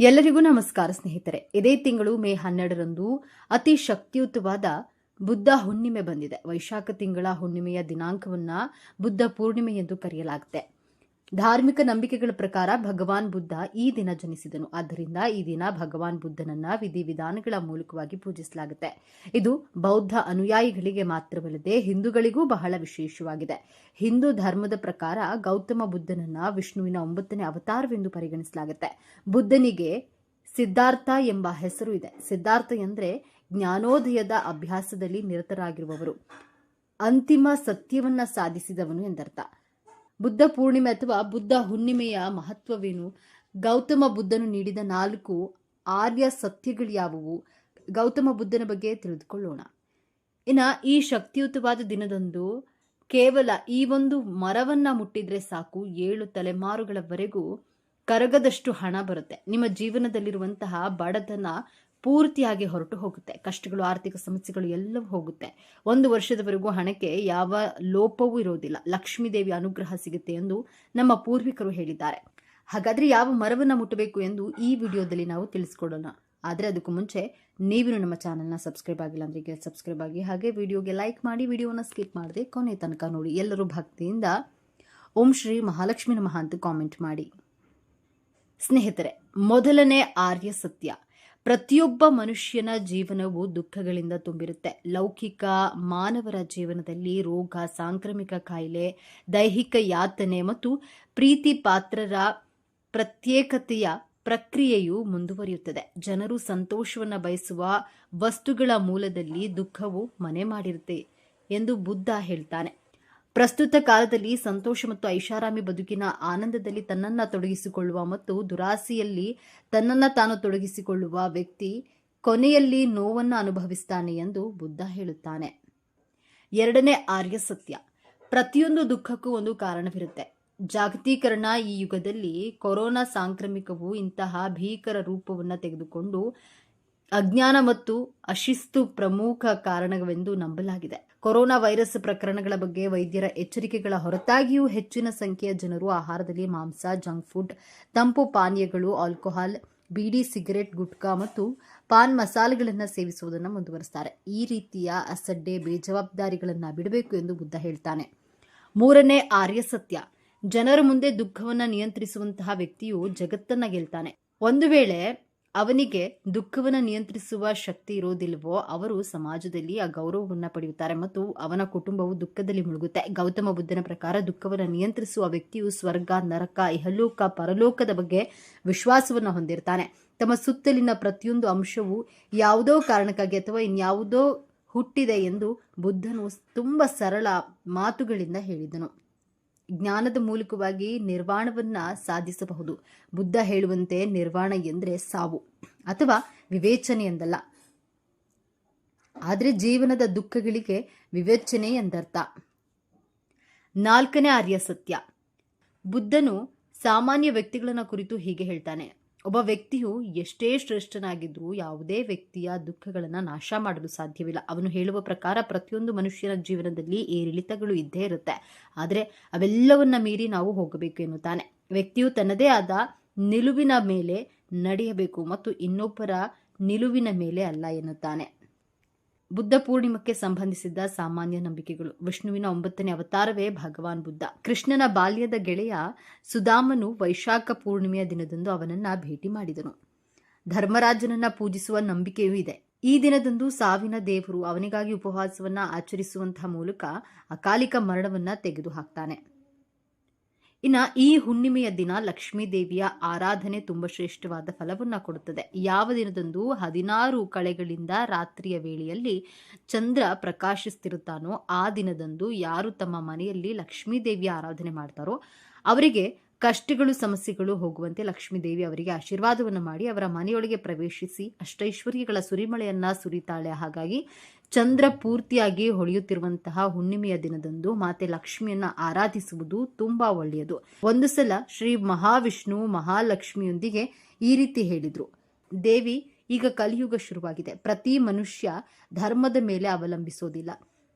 ಎಲ್ಲರಿಗೂ ನಮಸ್ಕಾರ ಸ್ನೇಹಿತರೆ. ಇದೇ ತಿಂಗಳು ಮೇ ಹನ್ನೆರಡರಂದು ಅತಿ ಶಕ್ತಿಯುತವಾದ ಬುದ್ಧ ಹುಣ್ಣಿಮೆ ಬಂದಿದೆ. ವೈಶಾಖ ತಿಂಗಳ ಹುಣ್ಣಿಮೆಯ ದಿನಾಂಕವನ್ನ ಬುದ್ಧ ಪೂರ್ಣಿಮೆ ಎಂದು ಕರೆಯಲಾಗುತ್ತೆ. ಧಾರ್ಮಿಕ ನಂಬಿಕೆಗಳ ಪ್ರಕಾರ ಭಗವಾನ್ ಬುದ್ಧ ಈ ದಿನ ಜನಿಸಿದನು. ಆದ್ದರಿಂದ ಈ ದಿನ ಭಗವಾನ್ ಬುದ್ಧನನ್ನ ವಿಧಿವಿಧಾನಗಳ ಮೂಲಕವಾಗಿ ಪೂಜಿಸಲಾಗುತ್ತೆ. ಇದು ಬೌದ್ಧ ಅನುಯಾಯಿಗಳಿಗೆ ಮಾತ್ರವಲ್ಲದೆ ಹಿಂದೂಗಳಿಗೂ ಬಹಳ ವಿಶೇಷವಾಗಿದೆ. ಹಿಂದೂ ಧರ್ಮದ ಪ್ರಕಾರ ಗೌತಮ ಬುದ್ಧನನ್ನ ವಿಷ್ಣುವಿನ ಒಂಬತ್ತನೇ ಅವತಾರವೆಂದು ಪರಿಗಣಿಸಲಾಗುತ್ತೆ. ಬುದ್ಧನಿಗೆ ಸಿದ್ಧಾರ್ಥ ಎಂಬ ಹೆಸರು ಇದೆ. ಸಿದ್ಧಾರ್ಥ ಎಂದರೆ ಜ್ಞಾನೋದಯದ ಅಭ್ಯಾಸದಲ್ಲಿ ನಿರತರಾಗಿರುವವರು. ಅಂತಿಮ ಸತ್ಯವನ್ನ ಸಾಧಿಸಿದವನು ಎಂದರ್ಥ. ಬುದ್ಧ ಪೂರ್ಣಿಮೆ ಅಥವಾ ಬುದ್ಧ ಹುಣ್ಣಿಮೆಯ ಮಹತ್ವವೇನು? ಗೌತಮ ಬುದ್ಧನು ನೀಡಿದ ನಾಲ್ಕು ಆರ್ಯ ಸತ್ಯಗಳು ಯಾವುವು ಗೌತಮ ಬುದ್ಧನ ಬಗ್ಗೆ ತಿಳಿದುಕೊಳ್ಳೋಣ. ಇನ್ನು ಈ ಶಕ್ತಿಯುತವಾದ ದಿನದಂದು ಕೇವಲ ಈ ಒಂದು ಮರವನ್ನು ಮುಟ್ಟಿದರೆ ಸಾಕು. ಏಳು ತಲೆಮಾರುಗಳವರೆಗೂ ಕರಗದಷ್ಟು ಹಣ ಬರುತ್ತೆ. ನಿಮ್ಮ ಜೀವನದಲ್ಲಿರುವಂತಹ ಬಡತನ ಪೂರ್ತಿಯಾಗಿ ಹೊರಟು ಹೋಗುತ್ತೆ. ಕಷ್ಟಗಳು, ಆರ್ಥಿಕ ಸಮಸ್ಯೆಗಳು ಎಲ್ಲವೂ ಹೋಗುತ್ತೆ. ಒಂದು ವರ್ಷದವರೆಗೂ ಹಣಕ್ಕೆ ಯಾವ ಲೋಪವೂ ಇರೋದಿಲ್ಲ. ಲಕ್ಷ್ಮೀದೇವಿ ಅನುಗ್ರಹ ಸಿಗುತ್ತೆ ಎಂದು ನಮ್ಮ ಪೂರ್ವಿಕರು ಹೇಳಿದ್ದಾರೆ. ಹಾಗಾದ್ರೆ ಯಾವ ಮರವನ್ನು ಮುಟ್ಟಬೇಕು ಎಂದು ಈ ವಿಡಿಯೋದಲ್ಲಿ ನಾವು ತಿಳಿಸ್ಕೊಡೋಣ. ಆದರೆ ಅದಕ್ಕೂ ಮುಂಚೆ ನೀವು ನಮ್ಮ ಚಾನಲ್ನ ಸಬ್ಸ್ಕ್ರೈಬ್ ಆಗಿಲ್ಲ ಅಂದ್ರೆ ಸಬ್ಸ್ಕ್ರೈಬ್ ಆಗಿ, ಹಾಗೆ ವಿಡಿಯೋಗೆ ಲೈಕ್ ಮಾಡಿ, ವಿಡಿಯೋನ ಸ್ಕಿಪ್ ಮಾಡದೆ ಕೊನೆ ತನಕ ನೋಡಿ. ಎಲ್ಲರೂ ಭಕ್ತಿಯಿಂದ ಓಂ ಶ್ರೀ ಮಹಾಲಕ್ಷ್ಮಿ ನಮಃ ಅಂತ ಕಾಮೆಂಟ್ ಮಾಡಿ. ಸ್ನೇಹಿತರೆ, ಮೊದಲನೇ ಆರ್ಯ ಸತ್ಯ. ಪ್ರತಿಯೊಬ್ಬ ಮನುಷ್ಯನ ಜೀವನವು ದುಃಖಗಳಿಂದ ತುಂಬಿರುತ್ತೆ. ಲೌಕಿಕ ಮಾನವರ ಜೀವನದಲ್ಲಿ ರೋಗ, ಸಾಂಕ್ರಾಮಿಕ ಕಾಯಿಲೆ, ದೈಹಿಕ ಯಾತನೆ ಮತ್ತು ಪ್ರೀತಿ ಪಾತ್ರರ ಪ್ರತ್ಯೇಕತೆಯ ಪ್ರಕ್ರಿಯೆಯು ಮುಂದುವರಿಯುತ್ತದೆ. ಜನರು ಸಂತೋಷವನ್ನು ಬಯಸುವ ವಸ್ತುಗಳ ಮೂಲದಲ್ಲಿ ದುಃಖವು ಮನೆ ಮಾಡಿರುತ್ತೆ ಎಂದು ಬುದ್ಧ ಹೇಳ್ತಾನೆ. ಪ್ರಸ್ತುತ ಕಾಲದಲ್ಲಿ ಸಂತೋಷ ಮತ್ತು ಐಷಾರಾಮಿ ಬದುಕಿನ ಆನಂದದಲ್ಲಿ ತನ್ನನ್ನ ತೊಡಗಿಸಿಕೊಳ್ಳುವ ಮತ್ತು ದುರಾಸೆಯಲ್ಲಿ ತನ್ನನ್ನ ತಾನು ತೊಡಗಿಸಿಕೊಳ್ಳುವ ವ್ಯಕ್ತಿ ಕೊನೆಯಲ್ಲಿ ನೋವನ್ನು ಅನುಭವಿಸ್ತಾನೆ ಎಂದು ಬುದ್ಧ ಹೇಳುತ್ತಾನೆ. ಎರಡನೇ ಆರ್ಯ ಸತ್ಯ. ಪ್ರತಿಯೊಂದು ದುಃಖಕ್ಕೂ ಒಂದು ಕಾರಣವಿರುತ್ತೆ. ಜಾಗತೀಕರಣ ಈ ಯುಗದಲ್ಲಿ ಕೊರೋನಾ ಸಾಂಕ್ರಾಮಿಕವು ಇಂತಹ ಭೀಕರ ರೂಪವನ್ನು ತೆಗೆದುಕೊಂಡು ಅಜ್ಞಾನ ಮತ್ತು ಅಶಿಸ್ತು ಪ್ರಮುಖ ಕಾರಣವೆಂದು ನಂಬಲಾಗಿದೆ. ಕೊರೋನಾ ವೈರಸ್ ಪ್ರಕರಣಗಳ ಬಗ್ಗೆ ವೈದ್ಯರ ಎಚ್ಚರಿಕೆಗಳ ಹೊರತಾಗಿಯೂ ಹೆಚ್ಚಿನ ಸಂಖ್ಯೆಯ ಜನರು ಆಹಾರದಲ್ಲಿ ಮಾಂಸ, ಜಂಕ್ ಫುಡ್, ತಂಪು ಪಾನೀಯಗಳು, ಆಲ್ಕೋಹಾಲ್, ಬೀಡಿ, ಸಿಗರೆಟ್, ಗುಟ್ಕಾ ಮತ್ತು ಪಾನ್ ಮಸಾಲೆಗಳನ್ನು ಸೇವಿಸುವುದನ್ನು ಮುಂದುವರಿಸುತ್ತಾರೆ ಈ ರೀತಿಯ ಅಸಡ್ಡೆ, ಬೇಜವಾಬ್ದಾರಿಗಳನ್ನು ಬಿಡಬೇಕು ಎಂದು ಬುದ್ಧ ಹೇಳ್ತಾನೆ. ಮೂರನೇ ಆರ್ಯ ಸತ್ಯ. ಜನರ ಮುಂದೆ ದುಃಖವನ್ನು ನಿಯಂತ್ರಿಸುವಂತಹ ವ್ಯಕ್ತಿಯು ಜಗತ್ತನ್ನ ಗೆಲ್ತಾನೆ. ಒಂದು ವೇಳೆ ಅವನಿಗೆ ದುಃಖವನ್ನು ನಿಯಂತ್ರಿಸುವ ಶಕ್ತಿ ಇರೋದಿಲ್ವೋ ಅವರು ಸಮಾಜದಲ್ಲಿ ಆ ಗೌರವವನ್ನು ಪಡೆಯುತ್ತಾರೆ ಮತ್ತು ಅವನ ಕುಟುಂಬವು ದುಃಖದಲ್ಲಿ ಮುಳುಗುತ್ತೆ. ಗೌತಮ ಬುದ್ಧನ ಪ್ರಕಾರ ದುಃಖವನ್ನು ನಿಯಂತ್ರಿಸುವ ವ್ಯಕ್ತಿಯು ಸ್ವರ್ಗ, ನರಕ, ಇಹಲೋಕ, ಪರಲೋಕದ ಬಗ್ಗೆ ವಿಶ್ವಾಸವನ್ನು ಹೊಂದಿರ್ತಾನೆ. ತಮ್ಮ ಸುತ್ತಲಿನ ಪ್ರತಿಯೊಂದು ಅಂಶವು ಯಾವುದೋ ಕಾರಣಕ್ಕಾಗಿ ಅಥವಾ ಇನ್ಯಾವುದೋ ಹುಟ್ಟಿದೆ ಎಂದು ಬುದ್ಧನು ತುಂಬ ಸರಳ ಮಾತುಗಳಿಂದ ಹೇಳಿದನು. ಜ್ಞಾನದ ಮೂಲಕವಾಗಿ ನಿರ್ವಾಣವನ್ನ ಸಾಧಿಸಬಹುದು. ಬುದ್ಧ ಹೇಳುವಂತೆ ನಿರ್ವಾಣ ಎಂದರೆ ಸಾವು ಅಥವಾ ವಿವೇಚನೆ ಎಂದಲ್ಲ. ಆದರೆ ಜೀವನದ ದುಃಖಗಳಿಗೆ ವಿವೇಚನೆ ಎಂದರ್ಥ. ನಾಲ್ಕನೇ ಆರ್ಯ ಸತ್ಯ. ಬುದ್ಧನು ಸಾಮಾನ್ಯ ವ್ಯಕ್ತಿಗಳನ್ನ ಕುರಿತು ಹೀಗೆ ಹೇಳ್ತಾನೆ. ಒಬ್ಬ ವ್ಯಕ್ತಿಯು ಎಷ್ಟೇ ಶ್ರೇಷ್ಠನಾಗಿದ್ರೂ ಯಾವುದೇ ವ್ಯಕ್ತಿಯ ದುಃಖಗಳನ್ನು ನಾಶ ಮಾಡಲು ಸಾಧ್ಯವಿಲ್ಲ. ಅವನು ಹೇಳುವ ಪ್ರಕಾರ ಪ್ರತಿಯೊಂದು ಮನುಷ್ಯನ ಜೀವನದಲ್ಲಿ ಏರಿಳಿತಗಳು ಇದ್ದೇ ಇರುತ್ತೆ. ಆದರೆ ಅವೆಲ್ಲವನ್ನ ಮೀರಿ ನಾವು ಹೋಗಬೇಕು ಎನ್ನುತ್ತಾನೆ. ವ್ಯಕ್ತಿಯು ತನ್ನದೇ ಆದ ನಿಲುವಿನ ಮೇಲೆ ನಡೆಯಬೇಕು ಮತ್ತು ಇನ್ನೊಬ್ಬರ ನಿಲುವಿನ ಮೇಲೆ ಅಲ್ಲ ಎನ್ನುತ್ತಾನೆ. ಬುದ್ಧ ಪೂರ್ಣಿಮಕ್ಕೆ ಸಂಬಂಧಿಸಿದ ಸಾಮಾನ್ಯ ನಂಬಿಕೆಗಳು. ವಿಷ್ಣುವಿನ ಒಂಬತ್ತನೇ ಅವತಾರವೇ ಭಗವಾನ್ ಬುದ್ಧ. ಕೃಷ್ಣನ ಬಾಲ್ಯದ ಗೆಳೆಯ ಸುಧಾಮನು ವೈಶಾಖ ಪೂರ್ಣಿಮೆಯ ದಿನದಂದು ಅವನನ್ನ ಭೇಟಿ ಮಾಡಿದನು. ಧರ್ಮರಾಜನನ್ನ ಪೂಜಿಸುವ ನಂಬಿಕೆಯೂ ಇದೆ. ಈ ದಿನದಂದು ಸಾವಿನ ದೇವರು ಅವನಿಗಾಗಿ ಉಪವಾಸವನ್ನ ಆಚರಿಸುವಂತಹ ಮೂಲಕ ಅಕಾಲಿಕ ಮರಣವನ್ನ ತೆಗೆದುಹಾಕ್ತಾನೆ. ಇನ್ನ ಈ ಹುಣ್ಣಿಮೆಯ ದಿನ ಲಕ್ಷ್ಮೀ ದೇವಿಯ ಆರಾಧನೆ ತುಂಬಾ ಶ್ರೇಷ್ಠವಾದ ಫಲವನ್ನ ಕೊಡುತ್ತದೆ. ಯಾವ ದಿನದಂದು ಹದಿನಾರು ಕಳೆಗಳಿಂದ ರಾತ್ರಿಯ ವೇಳೆಯಲ್ಲಿ ಚಂದ್ರ ಪ್ರಕಾಶಿಸ್ತಿರುತ್ತಾನೋ ಆ ದಿನದಂದು ಯಾರು ತಮ್ಮ ಮನೆಯಲ್ಲಿ ಲಕ್ಷ್ಮೀ ದೇವಿಯ ಆರಾಧನೆ ಮಾಡ್ತಾರೋ ಅವರಿಗೆ ಕಷ್ಟಗಳು, ಸಮಸ್ಯೆಗಳು ಹೋಗುವಂತೆ ಲಕ್ಷ್ಮೀ ದೇವಿ ಅವರಿಗೆ ಆಶೀರ್ವಾದವನ್ನು ಮಾಡಿ ಅವರ ಮನೆಯೊಳಗೆ ಪ್ರವೇಶಿಸಿ ಅಷ್ಟೈಶ್ವರ್ಯಗಳ ಸುರಿಮಳೆಯನ್ನ ಸುರಿತಾಳೆ. ಹಾಗಾಗಿ ಚಂದ್ರ ಪೂರ್ತಿಯಾಗಿ ಹೊಳೆಯುತ್ತಿರುವಂತಹ ಹುಣ್ಣಿಮೆಯ ದಿನದಂದು ಮಾತೆ ಲಕ್ಷ್ಮಿಯನ್ನ ಆರಾಧಿಸುವುದು ತುಂಬಾ ಒಳ್ಳೆಯದು. ಒಂದು ಸಲ ಶ್ರೀ ಮಹಾವಿಷ್ಣು ಮಹಾಲಕ್ಷ್ಮಿಯೊಂದಿಗೆ ಈ ರೀತಿ ಹೇಳಿದ್ರು. ದೇವಿ, ಈಗ ಕಲಿಯುಗ ಶುರುವಾಗಿದೆ. ಪ್ರತಿ ಮನುಷ್ಯ ಧರ್ಮದ ಮೇಲೆ ಅವಲಂಬಿಸೋದಿಲ್ಲ.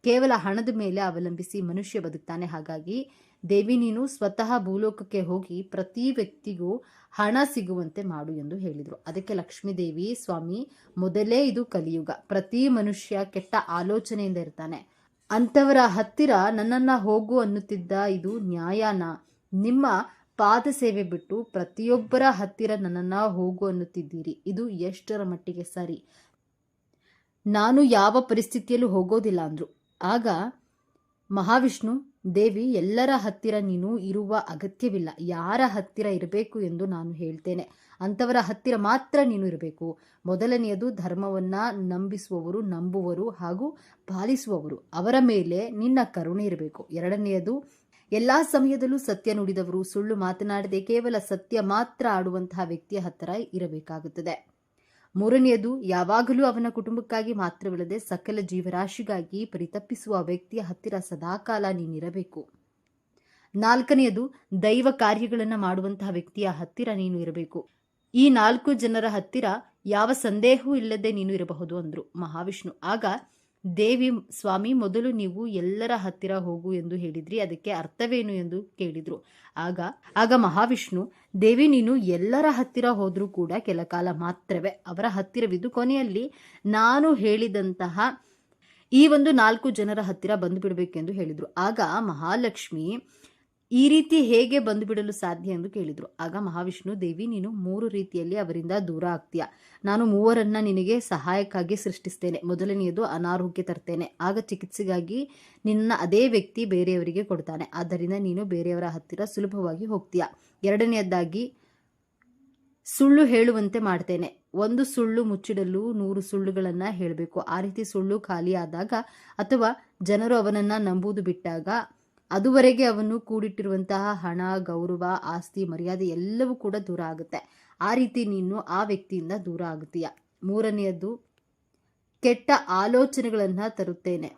ಕೇವಲ ಹಣದ ಮೇಲೆ ಅವಲಂಬಿಸಿ ಮನುಷ್ಯ ಬದುಕ್ತಾನೆ. ಹಾಗಾಗಿ ದೇವಿ ನೀನು ಸ್ವತಃ ಭೂಲೋಕಕ್ಕೆ ಹೋಗಿ ಪ್ರತಿ ವ್ಯಕ್ತಿಗೂ ಹಣ ಸಿಗುವಂತೆ ಮಾಡು ಎಂದು ಹೇಳಿದರು. ಅದಕ್ಕೆ ಲಕ್ಷ್ಮೀದೇವಿ ಸ್ವಾಮಿ, ಮೊದಲೇ ಇದು ಕಲಿಯುಗ. ಪ್ರತಿ ಮನುಷ್ಯ ಕೆಟ್ಟ ಆಲೋಚನೆಯಿಂದ ಇರ್ತಾನೆ. ಅಂಥವರ ಹತ್ತಿರ ನನ್ನನ್ನ ಹೋಗು ಅನ್ನುತ್ತಿದ್ದ ಇದು ನ್ಯಾಯನ? ನಿಮ್ಮ ಪಾದ ಸೇವೆ ಬಿಟ್ಟು ಪ್ರತಿಯೊಬ್ಬರ ಹತ್ತಿರ ನನ್ನನ್ನ ಹೋಗು ಅನ್ನುತ್ತಿದ್ದೀರಿ. ಇದು ಎಷ್ಟರ ಮಟ್ಟಿಗೆ ಸರಿ? ನಾನು ಯಾವ ಪರಿಸ್ಥಿತಿಯಲ್ಲೂ ಹೋಗೋದಿಲ್ಲ ಅಂದ್ರು. ಆಗ ಮಹಾವಿಷ್ಣು ದೇವಿ, ಎಲ್ಲರ ಹತ್ತಿರ ನೀನು ಇರುವ ಅಗತ್ಯವಿಲ್ಲ. ಯಾರ ಹತ್ತಿರ ಇರಬೇಕು ಎಂದು ನಾನು ಹೇಳ್ತೇನೆ. ಅಂಥವರ ಹತ್ತಿರ ಮಾತ್ರ ನೀನು ಇರಬೇಕು. ಮೊದಲನೆಯದು ಧರ್ಮವನ್ನ ನಂಬಿಸುವವರು ನಂಬುವರು ಹಾಗೂ ಪಾಲಿಸುವವರು. ಅವರ ಮೇಲೆ ನಿನ್ನ ಕರುಣೆ ಇರಬೇಕು. ಎರಡನೆಯದು, ಎಲ್ಲಾ ಸಮಯದಲ್ಲೂ ಸತ್ಯ ನುಡಿದವರು. ಸುಳ್ಳು ಮಾತನಾಡದೆ ಕೇವಲ ಸತ್ಯ ಮಾತ್ರ ಆಡುವಂತಹ ವ್ಯಕ್ತಿಯ ಹತ್ತಿರ ಇರಬೇಕಾಗುತ್ತದೆ. ಮೂರನೆಯದು, ಯಾವಾಗಲೂ ಅವನ ಕುಟುಂಬಕ್ಕಾಗಿ ಮಾತ್ರವಲ್ಲದೆ ಸಕಲ ಜೀವರಾಶಿಗಾಗಿ ಪರಿತಪ್ಪಿಸುವ ವ್ಯಕ್ತಿಯ ಹತ್ತಿರ ಸದಾಕಾಲ ನೀನಿರಬೇಕು. ನಾಲ್ಕನೆಯದು, ದೈವ ಕಾರ್ಯಗಳನ್ನು ಮಾಡುವಂತಹ ವ್ಯಕ್ತಿಯ ಹತ್ತಿರ ನೀನು ಇರಬೇಕು. ಈ ನಾಲ್ಕು ಜನರ ಹತ್ತಿರ ಯಾವ ಸಂದೇಹವೂ ಇಲ್ಲದೆ ನೀನು ಇರಬಹುದು ಅಂದ್ರು ಮಹಾವಿಷ್ಣು. ಆಗ ದೇವಿ ಸ್ವಾಮಿ, ಮೊದಲು ನೀವು ಎಲ್ಲರ ಹತ್ತಿರ ಹೋಗು ಎಂದು ಹೇಳಿದ್ರಿ, ಅದಕ್ಕೆ ಅರ್ಥವೇನು ಎಂದು ಕೇಳಿದ್ರು. ಆಗ ಆಗ ಮಹಾವಿಷ್ಣು, ದೇವಿ ನೀನು ಎಲ್ಲರ ಹತ್ತಿರ ಹೋದರೂ ಕೂಡ ಕೆಲ ಕಾಲ ಮಾತ್ರವೇ, ಅವರ ಹತ್ತಿರವಿದ್ದು ಕೊನೆಯಲ್ಲಿ ನಾನು ಹೇಳಿದಂತಹ ಈ ಒಂದು ನಾಲ್ಕು ಜನರ ಹತ್ತಿರ ಬಂದು ಬಿಡಬೇಕೆಂದು ಹೇಳಿದ್ರು. ಆಗ ಮಹಾಲಕ್ಷ್ಮಿ ಈ ರೀತಿ ಹೇಗೆ ಬಂದುಬಿಡಲು ಸಾಧ್ಯ ಎಂದು ಕೇಳಿದರು. ಆಗ ಮಹಾವಿಷ್ಣು, ದೇವಿ, ನೀನು ಮೂರು ರೀತಿಯಲ್ಲಿ ಅವರಿಂದ ದೂರ ಆಗ್ತೀಯ. ನಾನು ಮೂವರನ್ನ ನಿನಗೆ ಸಹಾಯಕ್ಕಾಗಿ ಸೃಷ್ಟಿಸ್ತೇನೆ. ಮೊದಲನೆಯದು ಅನಾರೋಗ್ಯ ತರ್ತೇನೆ. ಆಗ ಚಿಕಿತ್ಸೆಗಾಗಿ ನಿನ್ನ ಅದೇ ವ್ಯಕ್ತಿ ಬೇರೆಯವರಿಗೆ ಕೊಡ್ತಾನೆ. ಆದ್ದರಿಂದ ನೀನು ಬೇರೆಯವರ ಹತ್ತಿರ ಸುಲಭವಾಗಿ ಹೋಗ್ತೀಯ. ಎರಡನೆಯದಾಗಿ, ಸುಳ್ಳು ಹೇಳುವಂತೆ ಮಾಡ್ತೇನೆ. ಒಂದು ಸುಳ್ಳು ಮುಚ್ಚಿಡಲು ನೂರು ಸುಳ್ಳುಗಳನ್ನು ಹೇಳಬೇಕು. ಆ ರೀತಿ ಸುಳ್ಳು ಖಾಲಿಯಾದಾಗ ಅಥವಾ ಜನರು ಅವನನ್ನ ನಂಬುವುದು ಬಿಟ್ಟಾಗ ಅದುವರೆಗೆ ಅವನು ಕೂಡಿಟ್ಟಿರುವಂತಹ ಹಣ, ಗೌರವ, ಆಸ್ತಿ, ಮರ್ಯಾದೆ ಎಲ್ಲವೂ ಕೂಡ ದೂರ ಆಗುತ್ತೆ. ಆ ರೀತಿ ನೀನು ಆ ವ್ಯಕ್ತಿಯಿಂದ ದೂರ ಆಗುತ್ತೀಯ. ಮೂರನೆಯದು, ಕೆಟ್ಟ ಆಲೋಚನೆಗಳನ್ನು ತರುತ್ತೇನೆ.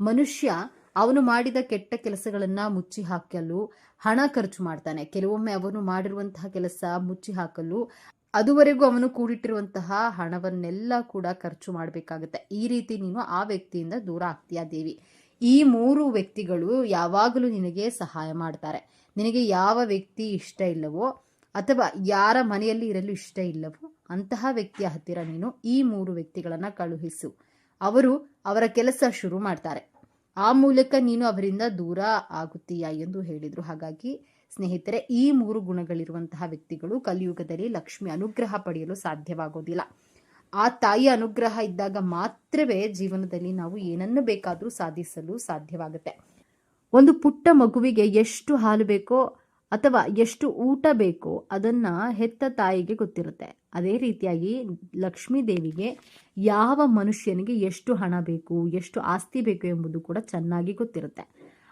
ಮನುಷ್ಯ ಅವನು ಮಾಡಿದ ಕೆಟ್ಟ ಕೆಲಸಗಳನ್ನು ಮುಚ್ಚಿ ಹಾಕಲು, ಹಣ ಖರ್ಚು ಮಾಡ್ತಾನೆ. ಕೆಲವೊಮ್ಮೆ ಅವನು ಮಾಡಿರುವಂತಹ ಕೆಲಸ ಮುಚ್ಚಿ ಹಾಕಲು, ಅದುವರೆಗೂ ಅವನು ಕೂಡಿಟ್ಟಿರುವಂತಹ ಹಣವನ್ನೆಲ್ಲ ಕೂಡ ಖರ್ಚು ಮಾಡಬೇಕಾಗುತ್ತೆ. ಈ ರೀತಿ ನೀನು ಆ ವ್ಯಕ್ತಿಯಿಂದ ದೂರ ಆಗ್ತೀಯ ದೇವಿ. ಈ ಮೂರು ವ್ಯಕ್ತಿಗಳು ಯಾವಾಗಲೂ ನಿನಗೆ ಸಹಾಯ ಮಾಡ್ತಾರೆ. ನಿನಗೆ ಯಾವ ವ್ಯಕ್ತಿ ಇಷ್ಟ ಇಲ್ಲವೋ ಅಥವಾ ಯಾರ ಮನೆಯಲ್ಲಿ ಇರಲು ಇಷ್ಟ ಇಲ್ಲವೋ ಅಂತಹ ವ್ಯಕ್ತಿಯ ಹತ್ತಿರ ನೀನು ಈ ಮೂರು ವ್ಯಕ್ತಿಗಳನ್ನು ಕಳುಹಿಸು. ಅವರು ಅವರ ಕೆಲಸ ಶುರು ಮಾಡ್ತಾರೆ. ಆ ಮೂಲಕ ನೀನು ಅವರಿಂದ ದೂರ ಆಗುತ್ತೀಯ ಎಂದು ಹೇಳಿದರು. ಹಾಗಾಗಿ ಸ್ನೇಹಿತರೆ, ಈ ಮೂರು ಗುಣಗಳಿರುವಂತಹ ವ್ಯಕ್ತಿಗಳು ಕಲಿಯುಗದಲ್ಲಿ ಲಕ್ಷ್ಮಿ ಅನುಗ್ರಹ ಪಡೆಯಲು ಸಾಧ್ಯವಾಗೋದಿಲ್ಲ. ಆ ತಾಯಿಯ ಅನುಗ್ರಹ ಇದ್ದಾಗ ಮಾತ್ರವೇ ಜೀವನದಲ್ಲಿ ನಾವು ಏನನ್ನು ಬೇಕಾದರೂ ಸಾಧಿಸಲು ಸಾಧ್ಯವಾಗುತ್ತೆ. ಒಂದು ಪುಟ್ಟ ಮಗುವಿಗೆ ಎಷ್ಟು ಹಾಲು ಬೇಕೋ ಅಥವಾ ಎಷ್ಟು ಊಟ ಬೇಕೋ ಅದನ್ನ ಹೆತ್ತ ತಾಯಿಗೆ ಗೊತ್ತಿರುತ್ತೆ. ಅದೇ ರೀತಿಯಾಗಿ ಲಕ್ಷ್ಮೀ ದೇವಿಗೆ ಯಾವ ಮನುಷ್ಯನಿಗೆ ಎಷ್ಟು ಹಣ ಬೇಕು, ಎಷ್ಟು ಆಸ್ತಿ ಬೇಕು ಎಂಬುದು ಕೂಡ ಚೆನ್ನಾಗಿ ಗೊತ್ತಿರುತ್ತೆ.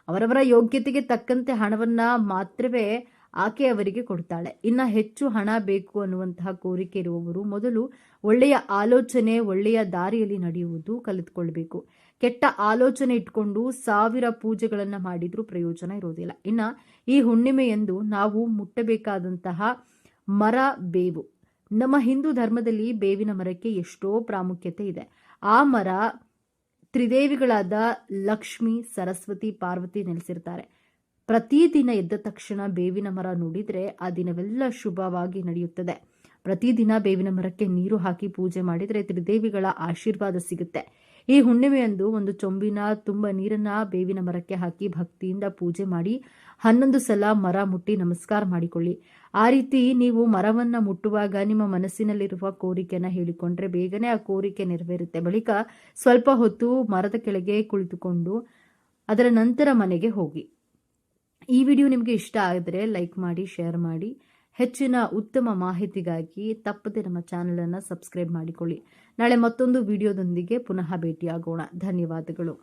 ಅವರವರ ಯೋಗ್ಯತೆಗೆ ತಕ್ಕಂತೆ ಹಣವನ್ನ ಮಾತ್ರವೇ ಆಕೆ ಅವರಿಗೆ ಕೊಡ್ತಾಳೆ. ಇನ್ನ ಹೆಚ್ಚು ಹಣ ಬೇಕು ಅನ್ನುವಂತಹ ಕೋರಿಕೆ ಇರುವವರು ಮೊದಲು ಒಳ್ಳೆಯ ಆಲೋಚನೆ, ಒಳ್ಳೆಯ ದಾರಿಯಲ್ಲಿ ನಡೆಯುವುದು ಕಲಿತ್ಕೊಳ್ಬೇಕು. ಕೆಟ್ಟ ಆಲೋಚನೆ ಇಟ್ಕೊಂಡು ಸಾವಿರ ಪೂಜೆಗಳನ್ನ ಮಾಡಿದ್ರೂ ಪ್ರಯೋಜನ ಇರೋದಿಲ್ಲ. ಇನ್ನ ಈ ಹುಣ್ಣಿಮೆಯಂದು ನಾವು ಮುಟ್ಟಬೇಕಾದಂತಹ ಮರ ಬೇವು. ನಮ್ಮ ಹಿಂದೂ ಧರ್ಮದಲ್ಲಿ ಬೇವಿನ ಮರಕ್ಕೆ ಎಷ್ಟೋ ಪ್ರಾಮುಖ್ಯತೆ ಇದೆ. ಆ ಮರ ತ್ರಿದೇವಿಗಳಾದ ಲಕ್ಷ್ಮಿ, ಸರಸ್ವತಿ, ಪಾರ್ವತಿ ನೆಲೆಸಿರ್ತಾರೆ. ಪ್ರತಿದಿನ ಎದ್ದ ತಕ್ಷಣ ಬೇವಿನ ಮರ ನೋಡಿದರೆ ಆ ದಿನವೆಲ್ಲ ಶುಭವಾಗಿ ನಡೆಯುತ್ತದೆ. ಪ್ರತಿದಿನ ಬೇವಿನ ಮರಕ್ಕೆ ನೀರು ಹಾಕಿ ಪೂಜೆ ಮಾಡಿದರೆ ತ್ರಿದೇವಿಗಳ ಆಶೀರ್ವಾದ ಸಿಗುತ್ತೆ. ಈ ಹುಣ್ಣಿಮೆಯಂದು ಒಂದು ಚೊಂಬಿನ ತುಂಬ ನೀರನ್ನ ಬೇವಿನ ಮರಕ್ಕೆ ಹಾಕಿ ಭಕ್ತಿಯಿಂದ ಪೂಜೆ ಮಾಡಿ ಹನ್ನೊಂದು ಸಲ ಮರ ಮುಟ್ಟಿ ನಮಸ್ಕಾರ ಮಾಡಿಕೊಳ್ಳಿ. ಆ ರೀತಿ ನೀವು ಮರವನ್ನ ಮುಟ್ಟುವಾಗ ನಿಮ್ಮ ಮನಸ್ಸಿನಲ್ಲಿರುವ ಕೋರಿಕೆಯನ್ನ ಹೇಳಿಕೊಂಡ್ರೆ ಬೇಗನೆ ಆ ಕೋರಿಕೆ ನೆರವೇರುತ್ತೆ. ಬಳಿಕ ಸ್ವಲ್ಪ ಹೊತ್ತು ಮರದ ಕೆಳಗೆ ಕುಳಿತುಕೊಂಡು ಅದರ ನಂತರ ಮನೆಗೆ ಹೋಗಿ. ಈ ವಿಡಿಯೋ ನಿಮಗೆ ಇಷ್ಟ ಆದರೆ ಲೈಕ್ ಮಾಡಿ, ಶೇರ್ ಮಾಡಿ. ಹೆಚ್ಚಿನ ಉತ್ತಮ ಮಾಹಿತಿಗಾಗಿ ತಪ್ಪದೆ ನಮ್ಮ ಚಾನಲನ್ನು ಸಬ್ಸ್ಕ್ರೈಬ್ ಮಾಡಿಕೊಳ್ಳಿ. ನಾಳೆ ಮತ್ತೊಂದು ವಿಡಿಯೋದೊಂದಿಗೆ ಪುನಃ ಭೇಟಿಯಾಗೋಣ. ಧನ್ಯವಾದಗಳು.